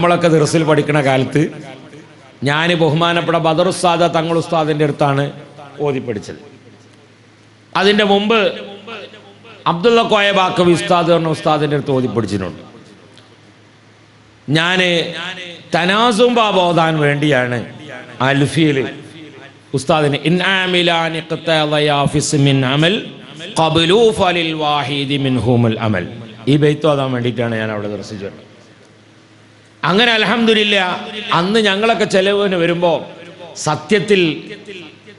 നമ്മളൊക്കെ ദർസിൽ പഠിക്കുന്ന കാലത്ത് ഞാൻ ബഹുമാനപ്പെട്ട ബദർ ഉസ്താദ തങ്ങൾ ഉസ്താദിന്റെ അടുത്താണ് ഓതി പഠിച്ചത്. അതിന്റെ മുമ്പ് അബ്ദുള്ള കോയ ബാക്കവി ഉസ്താദ് പറഞ്ഞ ഉസ്താദിന്റെ അടുത്ത് ഓതി പഠിച്ചിട്ടുണ്ട്. ഞാൻ തനാസും ബാബ ഓതാൻ വേണ്ടിയാണ് അൽഫിയിൽ ഉസ്താദിന് ഈ ബൈത്ത് ഓതാൻ വേണ്ടിയിട്ടാണ് ഞാൻ അവിടെ ദർശിച്ചത്. അങ്ങനെ അലഹമില്ല അന്ന് ഞങ്ങളൊക്കെ ചെലവിന് വരുമ്പോൾ സത്യത്തിൽ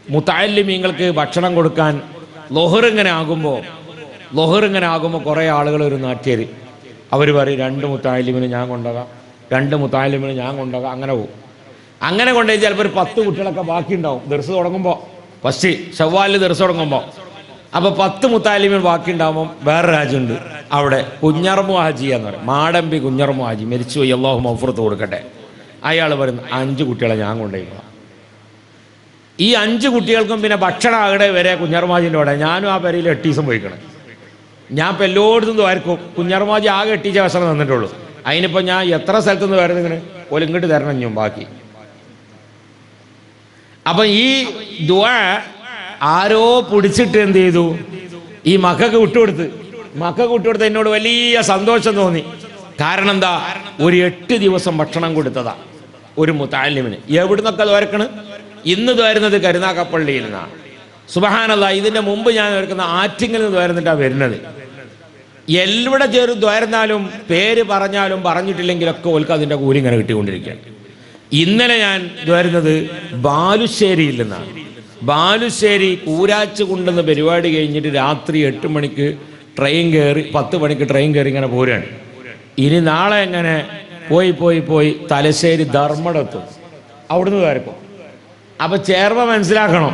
മുത്തായല്ലിമീങ്ങൾക്ക് ഭക്ഷണം കൊടുക്കാൻ ലൊഹർ ഇങ്ങനെ ആകുമ്പോൾ ലൊഹർ ഇങ്ങനെ ആകുമ്പോൾ കുറേ ആളുകൾ ഒരു നാട്ടിയർ അവർ പറയും രണ്ട് മുത്തായല്ലിമിന് ഞാൻ കൊണ്ടുപോകാം രണ്ട് മുത്തായല്ലിമിന് ഞാൻ കൊണ്ടുപോകാം അങ്ങനെ പോകും അങ്ങനെ കൊണ്ടുപോയി ചിലപ്പോൾ ഒരു പത്ത് കുട്ടികളൊക്കെ ബാക്കിയുണ്ടാവും ദർസ് തുടങ്ങുമ്പോൾ ഫസ്റ്റ് ഷവ്വാലിൽ ദർസ് തുടങ്ങുമ്പോൾ അപ്പോൾ പത്ത് മുത്തായല്ലിമിന് ബാക്കി ഉണ്ടാകുമ്പോൾ വേറെ രാജ്യമുണ്ട്. അവിടെ കുഞ്ഞറമു ഹാജി എന്ന് പറയും. മാടമ്പി കുഞ്ഞറമു ഹാജി മരിച്ചുപോയി അള്ളാഹു മൗഫുറത്ത് കൊടുക്കട്ടെ. അയാൾ പറയുന്നു അഞ്ച് കുട്ടികളെ ഞാൻ കൊണ്ടുപോയിക്കോളാം ഈ അഞ്ച് കുട്ടികൾക്കും പിന്നെ ഭക്ഷണം ആകടെ വരെ കുഞ്ഞർമാജിന്റെ അവിടെ. ഞാനും ആ പെരയിൽ എട്ട് ദിവസം പോയിക്കണം. ഞാൻ ഇപ്പം എല്ലായിടത്തും ആയിരിക്കും കുഞ്ഞർമാജി ആകെ എട്ടീച്ച വശം തന്നിട്ടുള്ളൂ. അതിനിപ്പോൾ ഞാൻ എത്ര സ്ഥലത്തു നിന്ന് വരുന്നതിന് ഒരു ഇങ്ങോട്ട് തരണം ഞാൻ ബാക്കി. അപ്പം ഈ ദുആ ആരോ പിടിച്ചിട്ട് എന്ത് ചെയ്തു? ഈ മക്കൾക്ക് വിട്ടുകൊടുത്ത്. മക്കൾക്ക് കൂട്ടിയെടുത്ത എന്നോട് വലിയ സന്തോഷം തോന്നി. കാരണം എന്താ? ഒരു എട്ട് ദിവസം ഭക്ഷണം കൊടുത്തതാ. ഒരു മുത്താലിമിന്. എവിടുന്നൊക്കെ തോരക്കണ് ഇന്ന് തോരുന്നത് കരുനാക്കപ്പള്ളിയിൽ നിന്നാണ് സുബഹാനല്ല ഇതിന്റെ മുമ്പ് ഞാൻ ഓർക്കുന്ന ആറ്റിങ്ങിൽ നിന്ന് തോരുന്നിട്ടാണ് വരുന്നത്. എവിടെ ചേരും തോരുന്നാലും പേര് പറഞ്ഞാലും പറഞ്ഞിട്ടില്ലെങ്കിലൊക്കെ ഓൽക്ക് അതിന്റെ കൂലി ഇങ്ങനെ കിട്ടിക്കൊണ്ടിരിക്കുകയാണ്. ഇന്നലെ ഞാൻ വരുന്നത് ബാലുശ്ശേരിയിൽ നിന്നാണ്. ബാലുശ്ശേരി കൂരാച്ച് കൊണ്ടുവന്ന പരിപാടി കഴിഞ്ഞിട്ട് രാത്രി എട്ട് മണിക്ക് ട്രെയിൻ കയറി പത്ത് മണിക്ക് ട്രെയിൻ കയറി ഇങ്ങനെ പോരാണ് ഇനി നാളെ എങ്ങനെ? പോയി പോയി പോയി തലശ്ശേരി ധർമ്മടത്തും. അവിടുന്ന് കയറിപ്പോ. അപ്പൊ ചേർമ മനസ്സിലാക്കണം.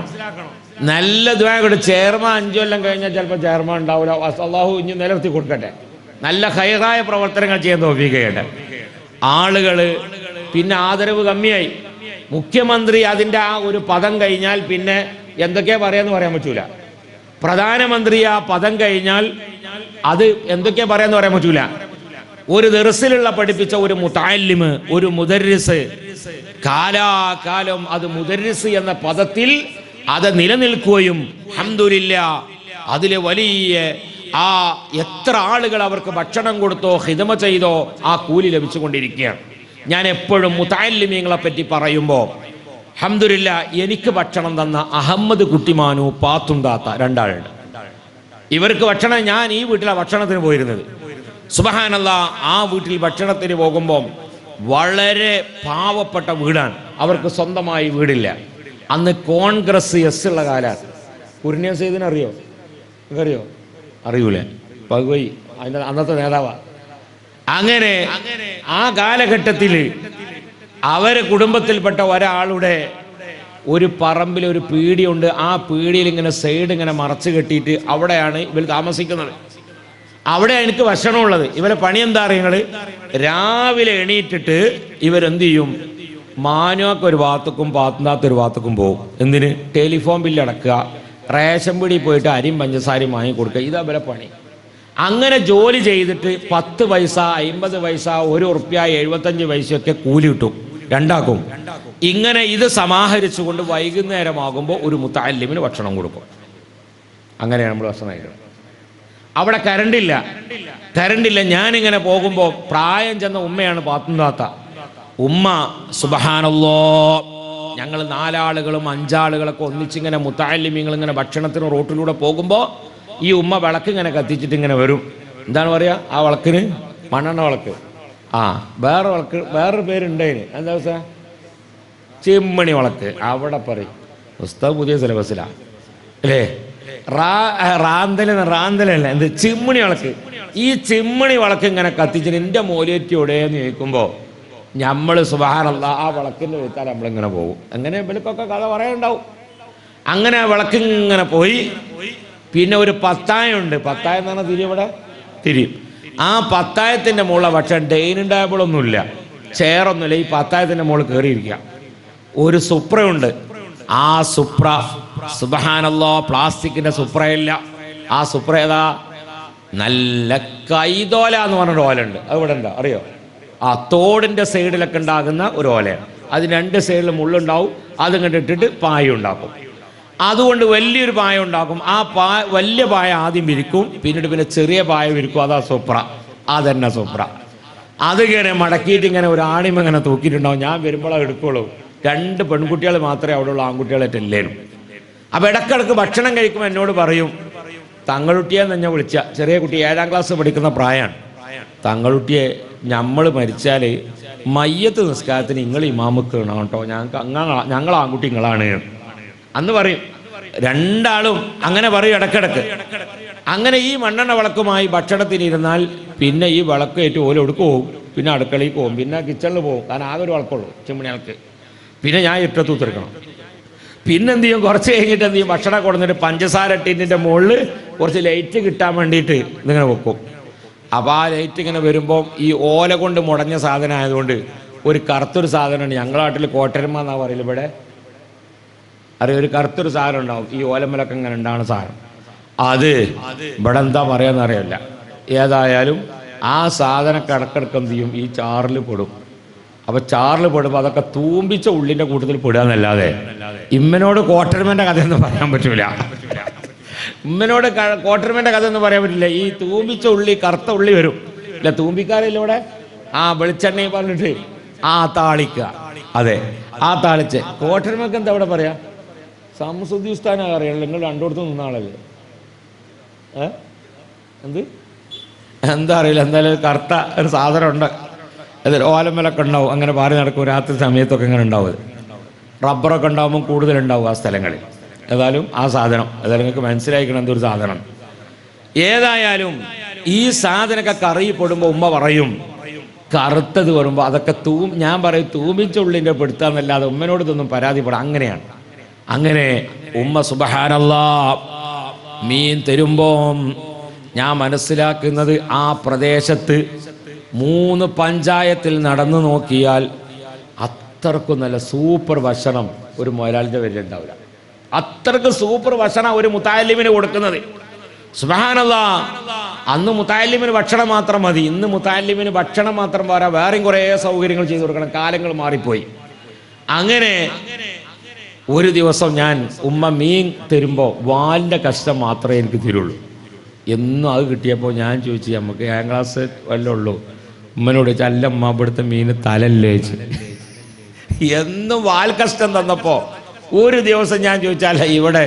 നല്ല ദ്വായക്കൊണ്ട് ചേർമ അഞ്ചു കൊല്ലം കഴിഞ്ഞാൽ ചിലപ്പോൾ ചേർമ ഉണ്ടാവില്ല അള്ളാഹു ഇനി നിലനിർത്തി കൊടുക്കട്ടെ. നല്ല ഹൈറായ പ്രവർത്തനങ്ങൾ ചെയ്യാൻ തോപ്പിക്കട്ടെ ആളുകൾ പിന്നെ ആദരവ് കമ്മിയായി. മുഖ്യമന്ത്രി അതിന്റെ ആ ഒരു പദം കഴിഞ്ഞാൽ പിന്നെ എന്തൊക്കെയാ പറയാന്ന് പറയാൻ പറ്റൂല. പ്രധാനമന്ത്രി ആ പദം കഴിഞ്ഞാൽ അത് എന്തൊക്കെയാ പറയാന്ന് പറയാൻ പറ്റൂല. ഒരു ദർസിലുള്ള പഠിപ്പിച്ച ഒരു മുത്താലിമ് ഒരു മുദരിസ് കാലാകാലം അത് മുദരിസ് എന്ന പദത്തിൽ അത് നിലനിൽക്കുകയും ഹംദുലില്ല അതിലെ വലിയ ആ എത്ര ആളുകൾ അവർക്ക് ഭക്ഷണം കൊടുത്തോ ഹിതമ ചെയ്തോ ആ കൂലി ലഭിച്ചുകൊണ്ടിരിക്കുകയാണ്. ഞാൻ എപ്പോഴും മുത്താലിമീങ്ങളെ പറ്റി പറയുമ്പോൾ ഹംദുലില്ല എനിക്ക് ഭക്ഷണം തന്ന അഹമ്മദ് കുട്ടിമാനു പാത്തുണ്ടാത്ത രണ്ടാളുണ്ട്. ഇവർക്ക് ഭക്ഷണം ഞാൻ ഈ വീട്ടിലെ ഭക്ഷണത്തിന് പോയിരുന്നത്. സുബഹാനല്ല ആ വീട്ടിൽ ഭക്ഷണത്തിന് പോകുമ്പോൾ വളരെ പാവപ്പെട്ട വീടാണ്. അവർക്ക് സ്വന്തമായി വീടില്ല. അന്ന് കോൺഗ്രസ് എസ് ഉള്ള കാലാണ്. കുരുണ്യ സൈദിന് അറിയോ? അറിയോ അറിയൂലേ? പകുവൈ അതിന്റെ അന്നത്തെ നേതാവാ. അങ്ങനെ ആ കാലഘട്ടത്തിൽ അവരെ കുടുംബത്തിൽപ്പെട്ട ഒരാളുടെ ഒരു പറമ്പിൽ ഒരു പീടിയുണ്ട്. ആ പീടിയിൽ ഇങ്ങനെ സൈഡ് ഇങ്ങനെ മറച്ചു കെട്ടിയിട്ട് അവിടെയാണ് ഇവർ താമസിക്കുന്നത്. അവിടെ എനിക്ക് ഭക്ഷണമുള്ളത്. ഇവരെ പണി എന്താ അറിയങ്ങൾ രാവിലെ എണീറ്റിട്ട് ഇവരെന്ത് ചെയ്യും? മാനുവാക്ക് ഒരു ഭാഗത്തേക്കും പാത്തനാത്ത ഒരു ഭാഗത്തേക്കും പോകും. എന്തിന്? ടെലിഫോൺ ബില്ല് അടക്കുക. റേഷൻ പിടി പോയിട്ട് അരിയും പഞ്ചസാരയും വാങ്ങി കൊടുക്കുക. ഇതാ ഇവരെ പണി. അങ്ങനെ ജോലി ചെയ്തിട്ട് പത്ത് പൈസ അമ്പത് പൈസ ഒരു ഉറുപ്പ്യ എഴുപത്തഞ്ച് പൈസയൊക്കെ കൂലി കിട്ടും. രണ്ടാക്കും. ഇങ്ങനെ ഇത് സമാഹരിച്ചുകൊണ്ട് വൈകുന്നേരമാകുമ്പോൾ ഒരു മുത്താലിമിന് ഭക്ഷണം കൊടുക്കും. അങ്ങനെയാണ് നമ്മൾ ഭക്ഷണം കഴിക്കുന്നത് അവിടെ കരണ്ടില്ല. കരണ്ടില്ല. ഞാനിങ്ങനെ പോകുമ്പോൾ പ്രായം ചെന്ന ഉമ്മയാണ് പാത്തുന്താത്ത ഉമ്മ സുബഹാനല്ലോ. ഞങ്ങൾ നാലാളുകളും അഞ്ചാളുകളൊക്കെ ഒന്നിച്ചിങ്ങനെ മുത്താലിമിങ്ങൾ ഇങ്ങനെ ഭക്ഷണത്തിന് റോട്ടിലൂടെ പോകുമ്പോൾ ഈ ഉമ്മ വിളക്ക് ഇങ്ങനെ കത്തിച്ചിട്ട് ഇങ്ങനെ വരും. എന്താണ് പറയുക ആ വിളക്കിന് മണ്ണെണ്ണ വിളക്ക്. ആ വേറെ വളക്ക് വേറൊരു പേരുണ്ടായിന്. എന്താ ദിവസ ചിമ്മണി വളക്ക് അവിടെ പറയും. പുസ്തകം പുതിയ സിലബസിലാണ് അല്ലേ? റാ റാന്തല റാന്തലല്ല എന്ത്? ചിമ്മണി വിളക്ക് ഈ ചിമ്മണി വിളക്ക് ഇങ്ങനെ കത്തിച്ചിട്ട് എന്റെ മൂലേറ്റിയോടെന്ന് ചോദിക്കുമ്പോൾ നമ്മൾ സുബാനല്ല ആ വിളക്കിന്റെ വെച്ചാൽ നമ്മളിങ്ങനെ പോകും. അങ്ങനെ വെളുപ്പൊക്കെ കഥ പറയാനുണ്ടാവും അങ്ങനെ ആ വിളക്ക് ഇങ്ങനെ പോയി. പിന്നെ ഒരു പത്തായുണ്ട് പത്തായം എന്ന് പറഞ്ഞാൽ തിരി ഇവിടെ? തിരി. ആ പത്തായത്തിന്റെ മുകളിൽ പക്ഷേ ഡൈനിങ് ടേബിളൊന്നുമില്ല ചെയറൊന്നുമില്ല ഈ പത്തായത്തിന്റെ മുകളിൽ കയറിയിരിക്കുക ഒരു സുപ്രയുണ്ട്. ആ സുപ്ര സുബഹാനല്ലോ പ്ലാസ്റ്റിക്കിന്റെ സുപ്രയില്ല. ആ സുപ്ര ഏതാ? നല്ല കൈതോല എന്ന് പറഞ്ഞൊരു ഓലുണ്ട് അത് ഇവിടെ ഉണ്ടോ? അറിയോ? ആ തോടിന്റെ സൈഡിലൊക്കെ ഉണ്ടാകുന്ന ഒരു ഓലയാണ്. അതിന് രണ്ട് സൈഡിൽ മുള്ളുണ്ടാവും. അതും കണ്ടിട്ടിട്ട് പായ ഉണ്ടാക്കും. അതുകൊണ്ട് വലിയൊരു പായ ഉണ്ടാക്കും. ആ പാ വലിയ പായ ആദ്യം വിരിക്കും. പിന്നീട് പിന്നെ ചെറിയ പായ വിരിക്കും. അതാ സൂപ്ര. അതന്നെ അത് കയറി മടക്കിയിട്ട് ഇങ്ങനെ ഒരു ആണിമ ഇങ്ങനെ തൂക്കിയിട്ടുണ്ടാവും. ഞാൻ വരുമ്പോഴേ എടുക്കുള്ളൂ. രണ്ട് പെൺകുട്ടികൾ മാത്രമേ അവിടെ ഉള്ളൂ. ആൺകുട്ടികളായിട്ട് എല്ലാവരും. അപ്പൊ ഇടക്കിടക്ക് ഭക്ഷണം കഴിക്കുമ്പോൾ എന്നോട് പറയും തങ്ങളുട്ടിയെ തന്നെ വിളിച്ച? ചെറിയ കുട്ടി ഏഴാം ക്ലാസ് പഠിക്കുന്ന പ്രായമാണ് തങ്ങളുട്ടിയെ നമ്മൾ മരിച്ചാൽ മയ്യത്ത് നിസ്കാരത്തിന് നിങ്ങൾ ഇമാമുക്ക് കേട്ടോ. ഞങ്ങൾക്ക് ഞങ്ങൾ ഞങ്ങൾ ആൺകുട്ടി നിങ്ങളാണ്. അന്ന് പറയും രണ്ടാളും അങ്ങനെ പറയും ഇടക്കിടക്ക്. അങ്ങനെ ഈ മണ്ണെണ്ണ വിളക്കുമായി ഭക്ഷണത്തിനിരുന്നാൽ പിന്നെ ഈ വിളക്ക് ഏറ്റവും ഓല എടുക്ക് പോകും? പിന്നെ അടുക്കളയിൽ പോകും. പിന്നെ കിച്ചണിൽ പോകും. കാരണം ആകെ ഒരു വിളക്കുള്ളൂ ചിമ്മിണികൾക്ക് പിന്നെ ഞാൻ ഇട്ടത്തു തീർക്കണം പിന്നെ എന്ത് ചെയ്യും? കുറച്ച് കഴിഞ്ഞിട്ട് എന്ത് ചെയ്യും? ഭക്ഷണം കൊടുത്തിട്ട് പഞ്ചസാര ടിന്നിന്റെ മുകളിൽ കുറച്ച് ലൈറ്റ് കിട്ടാൻ വേണ്ടിയിട്ട് ഇതിങ്ങനെ വെക്കും. അപ്പോൾ ആ ലൈറ്റ് ഇങ്ങനെ വരുമ്പോൾ ഈ ഓല കൊണ്ട് മുടഞ്ഞ സാധനം ആയതുകൊണ്ട് ഒരു കറുത്തൊരു സാധനമാണ് ഞങ്ങളുടെ നാട്ടിൽ കോട്ടരമ്മ എന്നാ പറയുന്നത് ഇവിടെ. അറിയാം ഒരു കറുത്തൊരു സാധനം ഉണ്ടാവും. ഈ ഓലമ്മലൊക്കെ ഇങ്ങനെ ഉണ്ടാണ് സാധനം. അത് ഇവിടെ എന്താ പറയാന്ന് അറിയില്ല. ഏതായാലും ആ സാധനം കണക്കെടുക്കം ചെയ്യും? ഈ ചാറിൽ പെടും. അപ്പൊ ചാറിൽ പെടുമ്പോൾ അതൊക്കെ തൂമ്പിച്ച ഉള്ളിന്റെ കൂട്ടത്തിൽ പെടുക ഇമ്മനോട് കഥ കഥയൊന്നും പറയാൻ പറ്റൂല. ഇമ്മനോട് കോട്ടർമേന്റെ കഥ ഒന്നും പറയാൻ പറ്റില്ല. ഈ തൂമ്പിച്ച ഉള്ളി കറുത്ത ഉള്ളി വരും. ഇല്ല തൂമ്പിക്കാറില്ല ഇവിടെ? ആ വെളിച്ചെണ്ണ പറഞ്ഞിട്ട് ആ താളിക്ക അതെ ആ താളിച്ച്. കോട്ടർമക്ക് എന്താ ഇവിടെ പറയാ? സംസുദ്ദി ഉസ്താന അറിയാമല്ലോ നിങ്ങൾ രണ്ടിടത്ത് നിന്ന ആളല്ലേ? ഏ? എന്ത്? എന്താ അറിയില്ല. എന്തായാലും കറുത്ത ഒരു സാധനം ഉണ്ട് അത് ഓലമലൊക്കെ ഉണ്ടാവും. അങ്ങനെ പാറി നടക്കും. രാത്രി സമയത്തൊക്കെ ഇങ്ങനെ ഉണ്ടാവും റബ്ബറൊക്കെ ഉണ്ടാകുമ്പോൾ കൂടുതലുണ്ടാവും ആ സ്ഥലങ്ങളിൽ. ഏതായാലും ആ സാധനം. ഏതായാലും നിങ്ങൾക്ക് മനസ്സിലായിക്കണം എന്തൊരു സാധനം. ഏതായാലും ഈ സാധനമൊക്കെ കറിയപ്പെടുമ്പോൾ ഉമ്മ പറയും കറുത്തത് വരുമ്പോൾ അതൊക്കെ തൂ ഞാൻ പറയും തൂമിച്ചുള്ളിന്റെ പെടുത്താന്നല്ലാതെ ഉമ്മനോട് ഇതൊന്നും പരാതിപ്പെടാം. അങ്ങനെയാണ്. അങ്ങനെ ഉമ്മ സുബഹാനല്ല മീൻ തരുമ്പോൾ ഞാൻ മനസ്സിലാക്കുന്നത് ആ പ്രദേശത്ത് മൂന്ന് പഞ്ചായത്തിൽ നടന്നു നോക്കിയാൽ അത്രക്കും നല്ല സൂപ്പർ ഭക്ഷണം ഒരു മുതലാളിന്റെ പേരിൽ ഉണ്ടാവില്ല. അത്രയ്ക്ക് സൂപ്പർ ഭക്ഷണം ഒരു മുത്താലിമിന് കൊടുക്കുന്നത്. സുബഹാനല്ല അന്ന് മുത്താലിമിന് ഭക്ഷണം മാത്രം മതി. ഇന്ന് മുത്താലിമിന് ഭക്ഷണം മാത്രം പോരാ വേറെയും കുറേ സൗകര്യങ്ങൾ ചെയ്തു കൊടുക്കണം. കാലങ്ങൾ മാറിപ്പോയി. അങ്ങനെ ഒരു ദിവസം ഞാൻ ഉമ്മ മീൻ തരുമ്പോൾ വാലിന്റെ കഷ്ടം മാത്രമേ എനിക്ക് തരുള്ളൂ. എന്നും അത് കിട്ടിയപ്പോൾ ഞാൻ ചോദിച്ചു നമുക്ക് ഏഴാം ക്ലാസ് വല്ല ഉള്ളൂ? ഉമ്മനോട് ചല്ല അല്ല അമ്മ ഇവിടുത്തെ മീൻ തലല്ലേ? എന്നും വാൽ കഷ്ടം തന്നപ്പോൾ ഒരു ദിവസം ഞാൻ ചോദിച്ചാല ഇവിടെ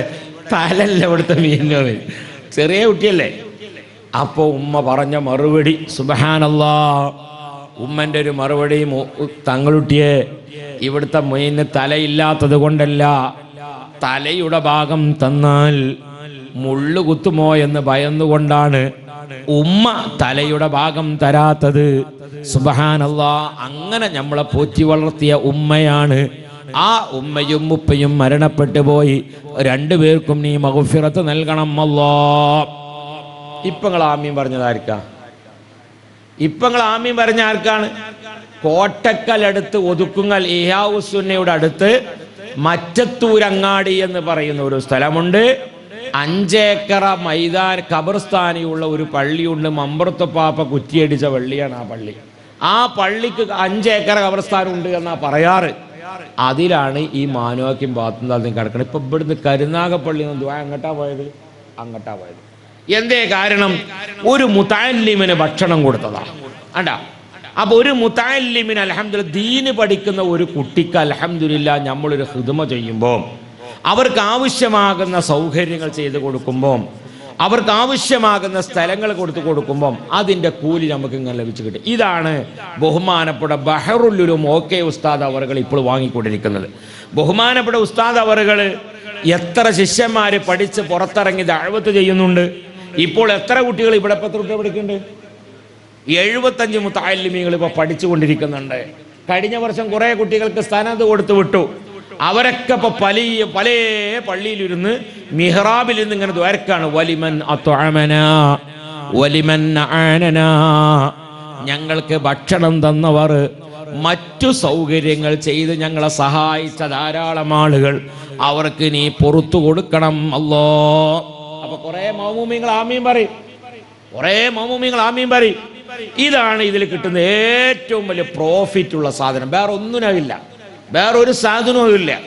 തലല്ല ഇവിടുത്തെ മീൻ ചെറിയ കുട്ടിയല്ലേ. അപ്പോൾ ഉമ്മ പറഞ്ഞ മറുപടി സുബഹാനല്ലാ. ഉമ്മന്റെ ഒരു മറുപടി തങ്ങളുട്ടിയെ ഇവിടുത്തെ മീനിന് തലയില്ലാത്തത് കൊണ്ടല്ല. തലയുടെ ഭാഗം തന്നാൽ മുള്ളു കുത്തുമോ എന്ന് ഭയന്നുകൊണ്ടാണ് ഉമ്മ തലയുടെ ഭാഗം തരാത്തത്. സുബഹാനല്ല അങ്ങനെ നമ്മളെ പോറ്റി വളർത്തിയ ഉമ്മയാണ്. ആ ഉമ്മയും ഉപ്പയും മരണപ്പെട്ടു പോയി. രണ്ടുപേർക്കും നീ മകുഫിറത്ത് നൽകണം അല്ലോ. ഇപ്പങ്ങൾ ആമ്യം പറഞ്ഞതായിരിക്കാ ഇപ്പൊ നിങ്ങൾ ആമ്യം പറഞ്ഞ ആർക്കാണ്? കോട്ടക്കൽ അടുത്ത് ഒതുക്കുങ്ങൽ ഇഹാവുസുന്നയുടെ അടുത്ത് മറ്റത്തൂരങ്ങാടി എന്ന് പറയുന്ന ഒരു സ്ഥലമുണ്ട്. അഞ്ചേക്കറ മൈതാൻ കബർസ്ഥാനിയുള്ള ഒരു പള്ളിയുണ്ട്. മമ്പറത്തുപ്പാപ്പ കുറ്റിയടിച്ച പള്ളിയാണ് ആ പള്ളി. ആ പള്ളിക്ക് അഞ്ചേക്കറ ഖബർസ്ഥാനം ഉണ്ട് എന്നാ പറയാറ്. അതിലാണ് ഈ മാനവാക്യം ഭാഗത്തുനിന്ന് കിടക്കുന്നത് ഇപ്പൊ ഇവിടുന്ന് കരുനാഗപ്പള്ളി നിന്ന് അങ്ങട്ടാ പോയത്? അങ്ങട്ടാ പോയത്. എന്തേ കാരണം? ഒരു മുത്താലിമിന് ഭക്ഷണം കൊടുത്തതാ. അണ്ടാ അപ്പൊ ഒരു മുത്താലിമിന് അലഹമ്മദ് ദീന് പഠിക്കുന്ന ഒരു കുട്ടിക്ക് അലഹമ്മദില്ല നമ്മളൊരു ഹൃദമ ചെയ്യുമ്പോൾ അവർക്ക് ആവശ്യമാകുന്ന സൗകര്യങ്ങൾ ചെയ്തു കൊടുക്കുമ്പോൾ അവർക്ക് ആവശ്യമാകുന്ന സ്ഥലങ്ങൾ കൊടുത്തു കൊടുക്കുമ്പം അതിന്റെ കൂലി നമുക്ക് ഇങ്ങനെ ലഭിച്ചു കിട്ടും. ഇതാണ് ബഹുമാനപ്പെട്ട ബഹറുല്ലുലും ഓക്കെ ഉസ്താദ് അവറുകൾ ഇപ്പോൾ വാങ്ങിക്കൊണ്ടിരിക്കുന്നത്. ബഹുമാനപ്പെട്ട ഉസ്താദ് അവറുകൾ എത്ര ശിഷ്യന്മാർ പഠിച്ച് പുറത്തിറങ്ങി ദഴവത്ത് ചെയ്യുന്നുണ്ട്. ഇപ്പോൾ എത്ര കുട്ടികൾ ഇവിടെ പത്ത് കുട്ടികൾ പഠിക്കുന്നുണ്ട്? എഴുപത്തഞ്ച് മുത്താലിമികൾ ഇപ്പോൾ പഠിച്ചുകൊണ്ടിരിക്കുന്നുണ്ട്. കഴിഞ്ഞ വർഷം കുറേ കുട്ടികൾക്ക് സ്ഥാനത്ത് കൊടുത്തു വിട്ടു. അവരൊക്കെ ഇപ്പൊ പല പല പള്ളിയിലിരുന്ന് മിഹ്റാബിലിരുന്ന് ഇങ്ങനെ ദ്വാരക്കാണ്. വലിമൻ വലിമൻ. ഞങ്ങൾക്ക് ഭക്ഷണം തന്നവർ മറ്റു സൗകര്യങ്ങൾ ചെയ്ത് ഞങ്ങളെ സഹായിച്ച ധാരാളം ആളുകൾ അവർക്ക് നീ പുറത്തു കൊടുക്കണം. അല്ലോ. അപ്പൊ കുറെ മൗമൂമിങ്ങൾ ആമീൻ പറയും. കുറെ മൗമൂമിങ്ങൾ ആമീൻ പറയും. ഇതാണ് ഇതിൽ കിട്ടുന്ന ഏറ്റവും വലിയ പ്രോഫിറ്റ് ഉള്ള സാധനം. വേറെ ഒന്നിനാവില്ല വേറെ ഒരു സാധനവും ഇല്ല.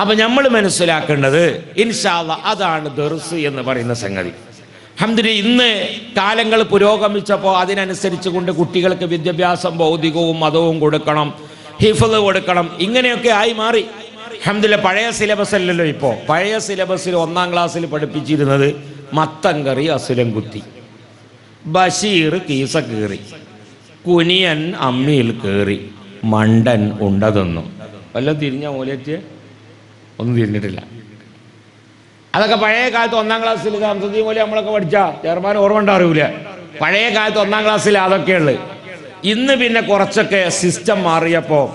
അപ്പൊ നമ്മൾ മനസ്സിലാക്കേണ്ടത് ഇൻഷാല്ല അതാണ് ദർസ് എന്ന് പറയുന്ന സംഗതി. ഹംദിന് ഇന്ന് കാലങ്ങൾ പുരോഗമിച്ചപ്പോൾ അതിനനുസരിച്ച് കൊണ്ട് കുട്ടികൾക്ക് വിദ്യാഭ്യാസം ഭൗതികവും മതവും കൊടുക്കണം ഹിഫത് കൊടുക്കണം ഇങ്ങനെയൊക്കെ ആയി മാറി. ഹംദില്ല പഴയ സിലബസ് അല്ലല്ലോ ഇപ്പോൾ പഴയ സിലബസിൽ ഒന്നാം ക്ലാസ്സിൽ പഠിപ്പിച്ചിരുന്നത് മത്തം മത്തങ്കറി അസുലം കുത്തി. ബഷീർ കീസ കീറി. കുനിയൻ അമ്മിയിൽ കയറി മണ്ടൻ ഉണ്ട തിന്നു. വല്ലതും തിരിഞ്ഞ മൂലറ്റ് ഒന്നും തിരിഞ്ഞിട്ടില്ല. അതൊക്കെ പഴയ കാലത്ത് ഒന്നാം ക്ലാസ്സിൽ സംസദീയ മൂലം നമ്മളൊക്കെ പഠിച്ച ചെയർമാൻ ഓർമ്മ ഉണ്ടാവില്ല പഴയ കാലത്ത് ഒന്നാം ക്ലാസ്സിൽ അതൊക്കെയുള്ളു ഇന്ന് പിന്നെ കുറച്ചൊക്കെ സിസ്റ്റം മാറിയപ്പോൾ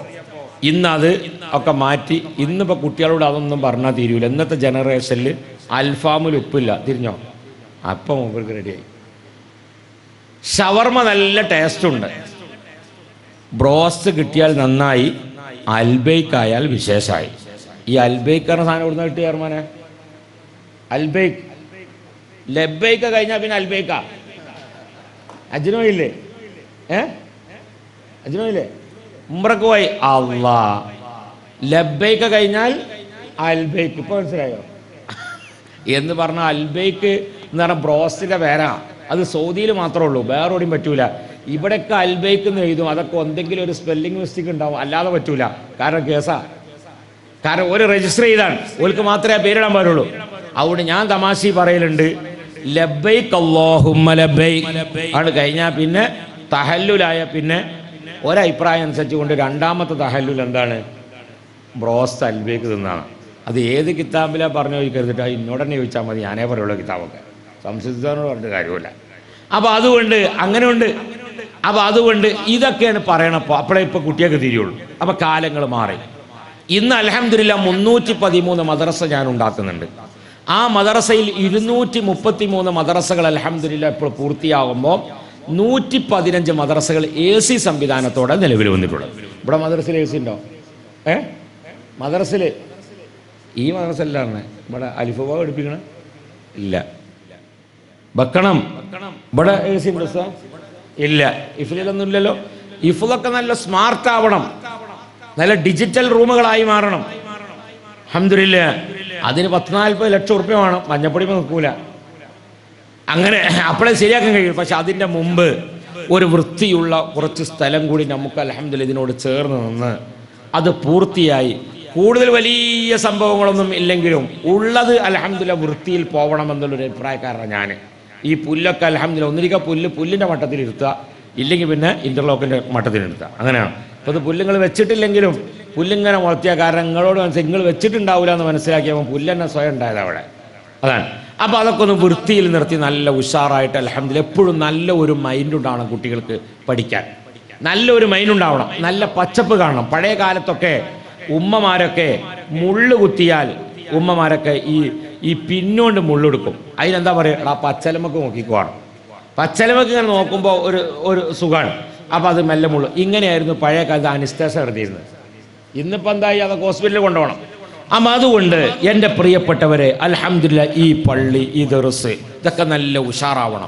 ഇന്ന് അത് ഒക്കെ മാറ്റി. ഇന്നിപ്പോൾ കുട്ടികളോട് അതൊന്നും പറഞ്ഞാൽ തീരൂല. ഇന്നത്തെ ജനറേഷനിൽ അൽഫാമിൽ ഉപ്പില്ല. തിരിഞ്ഞോ? അപ്പം ഇവർക്ക് റെഡിയായി ഷവർമ നല്ല ടേസ്റ്റ് ഉണ്ട് ബ്രോസ് കിട്ടിയാൽ നന്നായി അൽബൈക്ക് ആയാൽ വിശേഷമായി ഈ അൽബൈക്ക് എന്ന സാധനം ഇവിടുന്ന് കിട്ടിയ ചെയർമാനെ അൽബൈക്ക്. ലബൈക്ക കഴിഞ്ഞാൽ പിന്നെ അൽബൈക്ക. അജ്നോ ഇല്ലേ? ഏ? അജ്നോ ഇല്ലേ? ഉമ്രക്ക് പോയി. അള്ളാ. ലബൈക്ക കഴിഞ്ഞാൽ അൽബൈക്ക്. ഇപ്പൊ മനസ്സിലായോ? എന്ന് പറഞ്ഞ അൽബൈക്ക് എന്ന് പറഞ്ഞ ബ്രോസ്റ്റിന്റെ പേരാ. അത് സൗദിയിൽ മാത്രമേ ഉള്ളൂ. വേറെ എവിടെയും പറ്റൂല. ഇവിടെയൊക്കെ അൽബൈക്ക് എന്ന് എഴുതും. അതൊക്കെ എന്തെങ്കിലും ഒരു സ്പെല്ലിംഗ് മിസ്റ്റേക്ക് ഉണ്ടാവും. അല്ലാതെ പറ്റൂല. കാരണം കേസാ. കാരണം ഒരു രജിസ്റ്റർ ചെയ്താണ്. ഓൾക്ക് മാത്രമേ പേരിടാൻ പാടുള്ളൂ. അതുകൊണ്ട് ഞാൻ തമാശി പറയലുണ്ട്. ആണ് കഴിഞ്ഞാൽ പിന്നെ തഹല്ലുലായ പിന്നെ ഒരഭിപ്രായം അനുസരിച്ച് കൊണ്ട് രണ്ടാമത്തെ തഹല്ലുൽ എന്താണ്? ബ്രോസ് അൽബേക്ക് തിന്നാണ്. അത് ഏത് കിതാബിലാ പറഞ്ഞു ചോദിക്കരുതിട്ട് ഇന്നോടന്നെ ചോദിച്ചാൽ മതി. ഞാനേ പറയുള്ളൂ കിതാബൊക്കെ. സംശയിച്ചവരോട് പറഞ്ഞിട്ട് കാര്യമില്ല. അപ്പോൾ അതുകൊണ്ട് അങ്ങനെ ഉണ്ട് അപ്പോൾ അതുകൊണ്ട് ഇതൊക്കെയാണ് പറയണപ്പോൾ അപ്പോഴേ ഇപ്പോൾ കുട്ടിയൊക്കെ തിരിയുള്ളൂ. അപ്പോൾ കാലങ്ങൾ മാറി. ഇന്ന് അലഹമില്ല മുന്നൂറ്റി പതിമൂന്ന് മദ്രസ ഞാൻ ഉണ്ടാക്കുന്നുണ്ട്. ആ മദ്രസയിൽ ഇരുന്നൂറ്റി മുപ്പത്തി മൂന്ന് മദ്രസകൾ അലഹമില്ല ഇപ്പോൾ പൂർത്തിയാകുമ്പോൾ നൂറ്റി പതിനഞ്ച് മദ്രസകൾ എ സി സംവിധാനത്തോടെ നിലവിൽ വന്നിട്ടുള്ളത്. ഇവിടെ മദ്രസയിൽ എ സി ഉണ്ടോ? ഏ? മദ്രസയിൽ? ഈ മദ്രസ അല്ലാണ് ഇവിടെ അലിഫബ പഠിപ്പിക്കണം? ഇല്ല. വെക്കണം. ഇവിടെ എ സി ഇല്ല. ഇഫിലൊന്നും ഇല്ലല്ലോ ഇഫിലൊക്കെ നല്ല സ്മാർട്ട് ആവണം. നല്ല ഡിജിറ്റൽ റൂമുകളായി മാറണം. അഹമ്മദില്ല അതിന് പത്ത് നാൽപ്പത് ലക്ഷം ഉറുപ്പ്യ വേണം. മഞ്ഞപ്പൊടി നിൽക്കൂല. അങ്ങനെ അപ്പോഴേ ശരിയാക്കാൻ കഴിയും. പക്ഷെ അതിന്റെ മുമ്പ് ഒരു വൃത്തിയുള്ള കുറച്ച് സ്ഥലം കൂടി നമുക്ക് അലഹമ്മദില്ല ഇതിനോട് ചേർന്ന് നിന്ന് അത് പൂർത്തിയായി. കൂടുതൽ വലിയ സംഭവങ്ങളൊന്നും ഇല്ലെങ്കിലും ഉള്ളത് അലഹമ്മദില്ല വൃത്തിയിൽ പോകണമെന്നുള്ളൊരു അഭിപ്രായക്കാരനാണ് ഞാൻ ഈ പുല്ലൊക്കെ അലഹമില്ല ഒന്നിരിക്കുക പുല്ല് പുല്ലിന്റെ മട്ടത്തിൽ ഇരുത്തുക. ഇല്ലെങ്കിൽ പിന്നെ ഇന്റർലോക്കിന്റെ മട്ടത്തിൽ ഇരുത്തുക. അങ്ങനെയാണ്. അപ്പോൾ ഇത് പുല്ലുങ്ങൾ വെച്ചിട്ടില്ലെങ്കിലും പുല്ലിങ്ങനെ വളർത്തിയ കാരണം നിങ്ങളോട് മനസ്സിലാക്കി നിങ്ങൾ വെച്ചിട്ടുണ്ടാവില്ല എന്ന് മനസ്സിലാക്കിയപ്പോൾ പുല്ലെന്നെ സ്വയം ഉണ്ടായത് അവിടെ. അതാണ്. അപ്പോൾ അതൊക്കെ ഒന്ന് വൃത്തിയിൽ നിർത്തി നല്ല ഉഷാറായിട്ട് അലഹമ്മദില്ല എപ്പോഴും നല്ല ഒരു മൈൻഡ് ഉണ്ടാവണം കുട്ടികൾക്ക് പഠിക്കാൻ. നല്ലൊരു മൈൻഡ് ഉണ്ടാവണം. നല്ല പച്ചപ്പ് കാണണം. പഴയ കാലത്തൊക്കെ ഉമ്മമാരൊക്കെ മുള്ളു കുത്തിയാൽ ഉമ്മമാരൊക്കെ ഈ ഈ പിന്നോണ്ട് മുള്ളെടുക്കും. അതിനെന്താ പറയുക ആ പച്ചലമക്ക് നോക്കിക്കുവാണ് പച്ചലമക്ക് ഇങ്ങനെ നോക്കുമ്പോൾ ഒരു ഒരു സുഖമാണ് അപ്പോൾ അത് മെല്ലെ മുള്ളു. ഇങ്ങനെയായിരുന്നു പഴയ കാലത്ത് അനിസ്തേസ എടുത്തിരുന്നത് ഇന്നിപ്പോൾ എന്തായി? അതൊക്കെ ഹോസ്പിറ്റലിൽ കൊണ്ടുപോകണം. അപ്പം അതുകൊണ്ട് എന്റെ പ്രിയപ്പെട്ടവരെ അലഹമില്ല ഈ പള്ളി ഈ ദർസ് ഇതൊക്കെ നല്ല ഉഷാറാവണം.